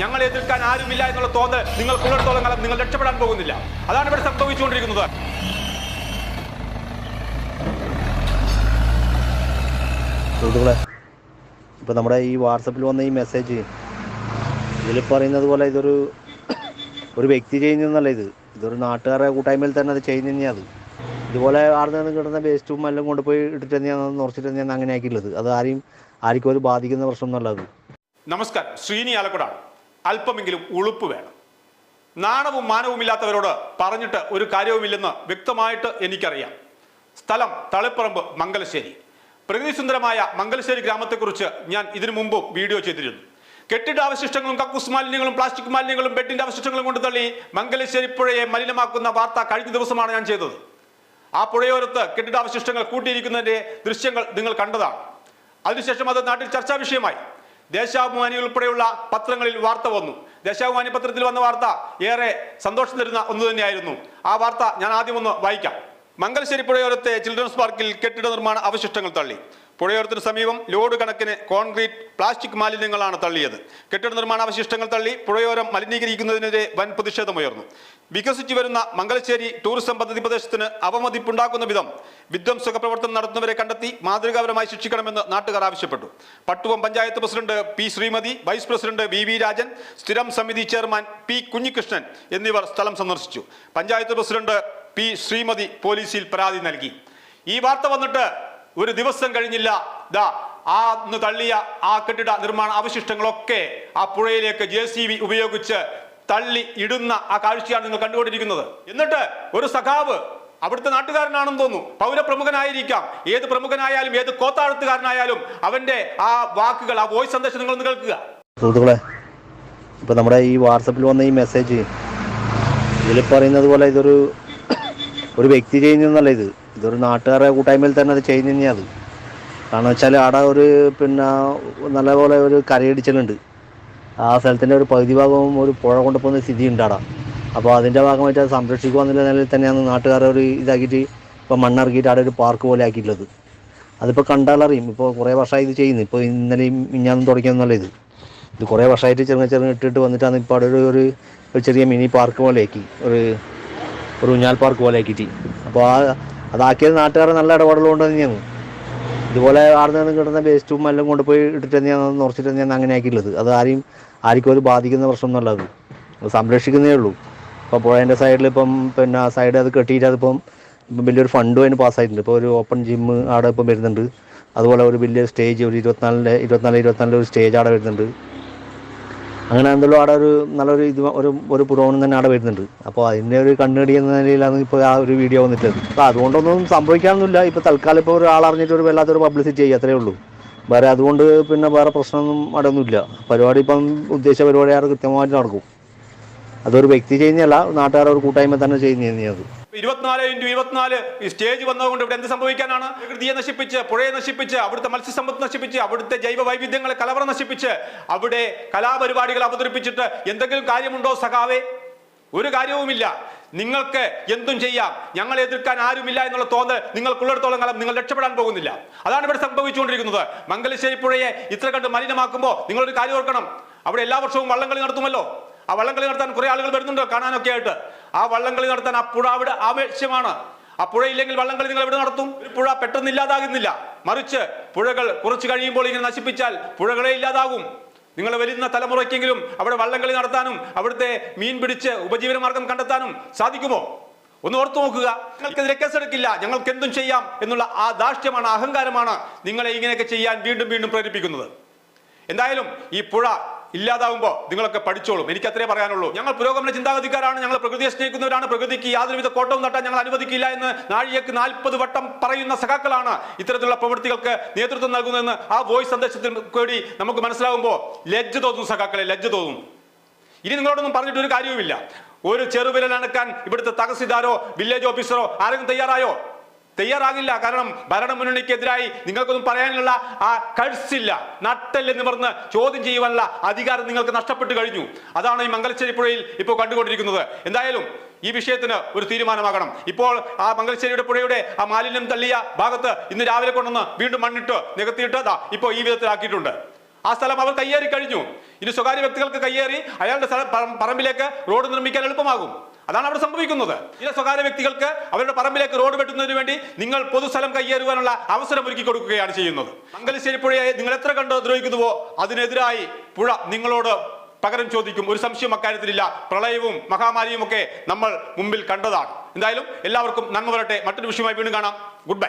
ഞങ്ങളെ എതിർക്കാൻ ആരുമില്ല എന്നുള്ള തോന്നൽ നിങ്ങൾക്കുള്ളിടത്തോളം കാലം നിങ്ങൾ രക്ഷപ്പെടാൻ പോകുന്നില്ല. അതാണ് ഇവിടെ സംഭവിച്ചുകൊണ്ടിരിക്കുന്നത്. സുഹൃത്തുക്കളെ ഇപ്പോൾ നമ്മുടെ ഈ വാട്സപ്പിൽ വന്ന ഈ മെസ്സേജ് ഇതിൽ പറയുന്നത് പോലെ ഇതൊരു ഒരു വ്യക്തി ചെയ്യുന്നതല്ല ഇത്. ഇതൊരു നാട്ടുകാരെ കൂട്ടായ്മയിൽ തന്നെ അത് ചെയ്യുന്ന തന്നെയാണ് അത്. ഇതുപോലെ ആർന്ന് നിന്ന് കിട്ടുന്ന വേസ്റ്റും എല്ലാം കൊണ്ടുപോയി ഇട്ടിട്ട് തന്നെയാണ് നിറച്ചിട്ട് തന്നെയാണ് അങ്ങനെ ആക്കിയുള്ളത് അത് ആരെയും ആർക്കും ഒരു ബാധിക്കുന്ന പ്രശ്നം എന്നുള്ളത് നമസ്കാരം. ശ്രീനി ആലക്കുടാണ്. അല്പമെങ്കിലും ഉളുപ്പ് വേണം. നാണവും മാനവുമില്ലാത്തവരോട് പറഞ്ഞിട്ട് ഒരു കാര്യവുമില്ലെന്ന് വ്യക്തമായിട്ട് എനിക്കറിയാം. സ്ഥലം തളിപ്പറമ്പ് മംഗലശ്ശേരി. പ്രകൃതിസുന്ദരമായ മംഗലശ്ശേരി ഗ്രാമത്തെക്കുറിച്ച് ഞാൻ ഇതിനു മുമ്പും വീഡിയോ ചെയ്തിരുന്നു. കെട്ടിട അവശിഷ്ടങ്ങളും കക്കൂസ് മാലിന്യങ്ങളും പ്ലാസ്റ്റിക് മാലിന്യങ്ങളും ബെഡിന്റെ അവശിഷ്ടങ്ങളും കൊണ്ട് തള്ളി മംഗലശ്ശേരി പുഴയെ മലിനമാക്കുന്ന വാർത്ത കഴിഞ്ഞ ദിവസമാണ് ഞാൻ ചെയ്തത്. ആ പുഴയോരത്ത് കെട്ടിടാവശിഷ്ടങ്ങൾ കൂട്ടിയിരിക്കുന്നതിന്റെ ദൃശ്യങ്ങൾ നിങ്ങൾ കണ്ടതാണ്. അതിനുശേഷം അത് നാട്ടിൽ ചർച്ചാ വിഷയമായി. ദേശാഭിമാനി ഉൾപ്പെടെയുള്ള പത്രങ്ങളിൽ വാർത്ത വന്നു. ദേശാഭിമാനി പത്രത്തിൽ വന്ന വാർത്ത ഏറെ സന്തോഷം തരുന്ന ഒന്ന് തന്നെയായിരുന്നു. ആ വാർത്ത ഞാൻ ആദ്യം ഒന്ന് വായിക്കാം. മംഗലശ്ശേരി പുഴയോരത്തെ ചിൽഡ്രൻസ് പാർക്കിൽ കെട്ടിട നിർമ്മാണ അവശിഷ്ടങ്ങൾ തള്ളി. പുഴയോരത്തിന് സമീപം ലോഡ് കണക്കിന് കോൺക്രീറ്റ് പ്ലാസ്റ്റിക് മാലിന്യങ്ങളാണ് തള്ളിയത്. കെട്ടിട നിർമ്മാണാവശിഷ്ടങ്ങൾ തള്ളി പുഴയോരം മലിനീകരിക്കുന്നതിനെതിരെ വൻ പ്രതിഷേധമുയർന്നു. വികസിച്ചു വരുന്ന മംഗലശ്ശേരി ടൂറിസം പദ്ധതി പ്രദേശത്തിന് അവമതിപ്പുണ്ടാക്കുന്ന വിധം വിധ്വംസക പ്രവർത്തനം നടത്തുന്നവരെ കണ്ടെത്തി മാതൃകാപരമായി ശിക്ഷിക്കണമെന്ന് നാട്ടുകാർ ആവശ്യപ്പെട്ടു. Pattuvam panchayat president P Sreemathi vice president V V Rajan സ്ഥിരം സമിതി ചെയർമാൻ പി കുഞ്ഞികൃഷ്ണൻ എന്നിവർ സ്ഥലം സന്ദർശിച്ചു. പഞ്ചായത്ത് പ്രസിഡന്റ് പി ശ്രീമതി പോലീസിൽ പരാതി നൽകി. ഈ വാർത്ത വന്നിട്ട് ഒരു ദിവസം കഴിഞ്ഞില്ല. ദാ ആ അന്ന് തള്ളിയ ആ കെട്ടിട നിർമ്മാണ അവശിഷ്ടങ്ങളൊക്കെ ആ പുഴയിലേക്ക് ജെ സി ബി ഉപയോഗിച്ച് തള്ളി ഇടുന്ന ആ കാഴ്ചയാണ് നിങ്ങൾ കണ്ടുകൊണ്ടിരിക്കുന്നത്. എന്നിട്ട് ഒരു സഖാവ് അവിടുത്തെ നാട്ടുകാരനാണെന്ന് തോന്നുന്നു. പൗരപ്രമുഖനായിരിക്കാം. ഏത് പ്രമുഖനായാലും ഏത് കോത്താഴത്തുകാരനായാലും അവന്റെ ആ വാക്കുകൾ ആ വോയിസ് സന്ദേശം നിങ്ങൾ കേൾക്കുക. സുഹൃത്തുക്കളെ ഇപ്പൊ നമ്മുടെ ഈ വാട്സപ്പിൽ വന്ന ഈ മെസ്സേജ് ഇതിൽ പറയുന്നത് പോലെ ഇതൊരു ഒരു വ്യക്തി ചെയ്യുന്നതല്ല ഇത്. ഇതൊരു നാട്ടുകാരെ കൂട്ടായ്മയിൽ തന്നെ അത് ചെയ്യുന്ന തന്നെയാണ് കാരണം വെച്ചാൽ അവിടെ ഒരു പിന്നെ നല്ലപോലെ ഒരു കരയിടിച്ചിലുണ്ട് ആ സ്ഥലത്തിന്റെ ഒരു പകുതി ഭാഗവും ഒരു പുഴ കൊണ്ടുപോകുന്ന സ്ഥിതി ഉണ്ട് അവിടെ അപ്പോൾ അതിന്റെ ഭാഗമായിട്ട് അത് സംരക്ഷിക്കുക എന്നുള്ള നിലയിൽ തന്നെയാണ് നാട്ടുകാരെ ഒരു ഇതാക്കിയിട്ട് ഇപ്പോൾ മണ്ണിറക്കിയിട്ട് അവിടെ ഒരു പാർക്ക് പോലെ ആക്കിയിട്ടുള്ളത്. അതിപ്പോൾ കണ്ടാലറിയും ഇപ്പോൾ കുറേ വർഷമായി ഇത് ചെയ്യുന്നു. ഇപ്പോൾ ഇന്നലെയും മിഞ്ഞാന്നും തുടങ്ങിയെന്നുള്ള ഇത്. ഇത് കുറേ വർഷമായിട്ട് ചെറുങ്ങ ചെറുങ്ങ ഇട്ടിട്ട് വന്നിട്ടാണ് ഇപ്പോൾ അവിടെ ഒരു ഒരു ചെറിയ മിനി പാർക്ക് പോലെ ആക്കി. ഒരു ഒരു ഊഞ്ഞാൽ പാർക്ക് പോലെ ആക്കിയിട്ട്. അപ്പോൾ ആ അതാക്കിയത് നാട്ടുകാരെ നല്ല ഇടപാടുകളുണ്ട് തന്നെയാണ്. ഇതുപോലെ ആടെ നിന്ന് കിട്ടുന്ന വേസ്റ്റും എല്ലാം കൊണ്ടുപോയി ഇട്ടിട്ട് തന്നെയാണ് നിറച്ചിട്ട് തന്നെയാണ് അങ്ങനെ ആക്കിയിട്ടുള്ളത് അത് ആരെയും ആർക്കും ഒരു ബാധിക്കുന്ന പ്രശ്നമൊന്നുമല്ല അത്. സംരക്ഷിക്കുന്നേ ഉള്ളൂ. ഇപ്പോൾ പുഴേന്റെ സൈഡിൽ ഇപ്പം പിന്നെ ആ സൈഡ് അത് കെട്ടിയിട്ട് അതിപ്പം വലിയൊരു ഫണ്ടും അതിന് പാസ്സായിട്ടുണ്ട് ഇപ്പോൾ ഒരു ഓപ്പൺ ജിമ്മ് അവിടെ ഇപ്പം വരുന്നുണ്ട്. അതുപോലെ ഒരു വലിയ സ്റ്റേജ് ഒരു ഇരുപത്തിനാലിന്റെ ഇരുപത്തിനാല് ഇരുപത്തിനാലിന്റെ ഒരു സ്റ്റേജ് അവിടെ വരുന്നുണ്ട്. അങ്ങനെ എന്തെങ്കിലും അവിടെ ഒരു നല്ലൊരു ഇത് ഒരു ഒരു പുരോഗമനം തന്നെ അവിടെ വരുന്നുണ്ട്. അപ്പോൾ അതിന്റെ ഒരു കണ്ണടി എന്ന നിലയിലാണ് ഇപ്പോൾ ആ ഒരു വീഡിയോ വന്നിട്ടുള്ളത്. അപ്പോൾ അതുകൊണ്ടൊന്നും സംഭവിക്കാനൊന്നുമില്ല. ഇപ്പോൾ തൽക്കാലം ഇപ്പോൾ ഒരാൾ അറിഞ്ഞിട്ട് ഒരു വല്ലാത്തൊരു പബ്ലിസിറ്റി ചെയ്യുക അത്രേ ഉള്ളൂ. വേറെ അതുകൊണ്ട് പിന്നെ വേറെ പ്രശ്നമൊന്നും അവിടെ ഒന്നുമില്ല. പരിപാടി ഇപ്പം ഉദ്ദേശിച്ച പരിപാടി ആറ് കൃത്യമായിട്ട് നടക്കും. അതൊരു വ്യക്തി ചെയ്യുന്നതല്ല നാട്ടുകാർ ഒരു കൂട്ടായ്മ തന്നെ ചെയ്യുന്നതാണ് തന്നെയാണ് ഇരുപത്തിനാല് ഇന്റു ഇരുപത്തിനാല് ഈ സ്റ്റേജ് വന്നതുകൊണ്ട് ഇവിടെ എന്ത് സംഭവിക്കാനാണ്? പ്രകൃതിയെ നശിപ്പിച്ച് പുഴയെ നശിപ്പിച്ച് അവിടുത്തെ മത്സ്യസമ്പത്ത് നശിപ്പിച്ച് അവിടുത്തെ ജൈവ വൈവിധ്യങ്ങളെ കലവറ നശിപ്പിച്ച് അവിടെ കലാപരിപാടികൾ അവതരിപ്പിച്ചിട്ട് എന്തെങ്കിലും കാര്യമുണ്ടോ സഖാവേ? ഒരു കാര്യവുമില്ല. നിങ്ങൾക്ക് എന്തും ചെയ്യാം. ഞങ്ങളെ എതിർക്കാൻ ആരുമില്ല എന്നുള്ള തോന്നൽ നിങ്ങൾക്കുള്ളിടത്തോളം കാലം നിങ്ങൾ രക്ഷപ്പെടാൻ പോകുന്നില്ല. അതാണ് ഇവിടെ സംഭവിച്ചുകൊണ്ടിരിക്കുന്നത്. മംഗലശ്ശേരി പുഴയെ ഇത്ര കണ്ട് മലിനമാക്കുമ്പോൾ നിങ്ങളൊരു കാര്യം ഓർക്കണം. അവിടെ എല്ലാ വർഷവും വള്ളംകളി നടത്തുമല്ലോ. ആ വള്ളംകളി നടത്താൻ കുറെ ആളുകൾ വരുന്നുണ്ടോ? കാണാനൊക്കെ ആയിട്ട് ആ വള്ളംകളി നടത്താൻ ആ പുഴ അവിടെ ആവശ്യമാണ് ആ പുഴ ഇല്ലെങ്കിൽ വള്ളംകളി നിങ്ങൾ എവിടെ നടത്തും? ഒരു പുഴ പെട്ടെന്ന് ഇല്ലാതാകുന്നില്ല. മറിച്ച് പുഴകൾ കുറച്ച് കഴിയുമ്പോൾ ഇങ്ങനെ നശിപ്പിച്ചാൽ പുഴകളെ ഇല്ലാതാകും. നിങ്ങൾ വരുന്ന തലമുറയ്ക്കെങ്കിലും അവിടെ വള്ളംകളി നടത്താനും അവിടുത്തെ മീൻ പിടിച്ച് ഉപജീവന മാർഗം കണ്ടെത്താനും സാധിക്കുമോ? ഒന്ന് ഓർത്തു നോക്കുക. ഞങ്ങൾക്കെതിരെ കേസെടുക്കില്ല. ഞങ്ങൾക്ക് എന്തും ചെയ്യാം എന്നുള്ള ആ ദാഷ്ട്യമാണ് അഹങ്കാരമാണ് നിങ്ങളെ ഇങ്ങനെയൊക്കെ ചെയ്യാൻ വീണ്ടും വീണ്ടും പ്രേരിപ്പിക്കുന്നത്. എന്തായാലും ഈ പുഴ ഇല്ലാതാവുമ്പോൾ നിങ്ങളൊക്കെ പഠിച്ചോളും. എനിക്ക് അത്രേ പറയാനുള്ളൂ. ഞങ്ങൾ പുരോഗമന ചിന്താഗതിക്കാരാണ്. ഞങ്ങൾ പ്രകൃതിയെ സ്നേഹിക്കുന്നവരാണ്. പ്രകൃതിക്ക് യാതൊരുവിധ കോട്ടവും തട്ടാൻ ഞങ്ങൾ അനുവദിക്കില്ല എന്ന് നാഴികക്ക് നാൽപ്പത് വട്ടം പറയുന്ന സഖാക്കളാണ് ഇത്തരത്തിലുള്ള പ്രവൃത്തികൾക്ക് നേതൃത്വം നൽകുന്നതെന്ന് ആ വോയിസ് സന്ദേശത്തിൽ കൂടി നമുക്ക് മനസ്സിലാകുമ്പോൾ ലജ്ജ തോന്നും സഖാക്കളെ ലജ്ജ തോന്നും. ഇനി നിങ്ങളോടൊന്നും പറഞ്ഞിട്ട് ഒരു കാര്യവുമില്ല. ഒരു ചെറുവിരൽ അണക്കാൻ ഇവിടുത്തെ തഹസിൽദാരോ വില്ലേജ് ഓഫീസറോ ആരെങ്കിലും തയ്യാറായോ? തയ്യാറാകില്ല. കാരണം ഭരണമുന്നണിക്കെതിരായി നിങ്ങൾക്കൊന്നും പറയാനുള്ള ആ കഴ്സില്ല. നട്ടല്ലെന്ന് പറഞ്ഞ് ചോദ്യം ചെയ്യുവാനുള്ള അധികാരം നിങ്ങൾക്ക് നഷ്ടപ്പെട്ടു കഴിഞ്ഞു. അതാണ് ഈ മംഗലശ്ശേരി പുഴയിൽ ഇപ്പോൾ കണ്ടുകൊണ്ടിരിക്കുന്നത്. എന്തായാലും ഈ വിഷയത്തിന് ഒരു തീരുമാനമാകണം. ഇപ്പോൾ ആ മംഗലശ്ശേരിയുടെ പുഴയുടെ ആ മാലിന്യം തള്ളിയ ഭാഗത്ത് ഇന്ന് രാവിലെ കൊണ്ടുവന്ന് വീണ്ടും മണ്ണിട്ട് നികത്തിയിട്ട് ഇപ്പോൾ ഈ വിധത്തിലാക്കിയിട്ടുണ്ട്. ആ സ്ഥലം അവർ കയ്യേറി കഴിഞ്ഞു. ഇനി സ്വകാര്യ വ്യക്തികൾക്ക് കയ്യേറി അയാളുടെ സ്ഥലം പറമ്പിലേക്ക് റോഡ് നിർമ്മിക്കാൻ എളുപ്പമാകും. അതാണ് അവിടെ സംഭവിക്കുന്നത്. ചില സ്വകാര്യ വ്യക്തികൾക്ക് അവരുടെ പറമ്പിലേക്ക് റോഡ് വെട്ടുന്നതിന് വേണ്ടി നിങ്ങൾ പൊതുസ്ഥലം കയ്യേറുവാനുള്ള അവസരം ഒരുക്കി കൊടുക്കുകയാണ് ചെയ്യുന്നത്. മംഗലശ്ശേരി പുഴയെ നിങ്ങൾ എത്ര കണ്ട് ദ്രോഹിക്കുന്നുവോ അതിനെതിരായി പുഴ നിങ്ങളോട് പകരം ചോദിക്കും. ഒരു സംശയം അക്കാര്യത്തിലില്ല. പ്രളയവും മഹാമാരിയും ഒക്കെ നമ്മൾ മുമ്പിൽ കണ്ടതാണ്. എന്തായാലും എല്ലാവർക്കും നന്മ വരട്ടെ. മറ്റൊരു വിഷയമായി വീണ്ടും കാണാം. Good bye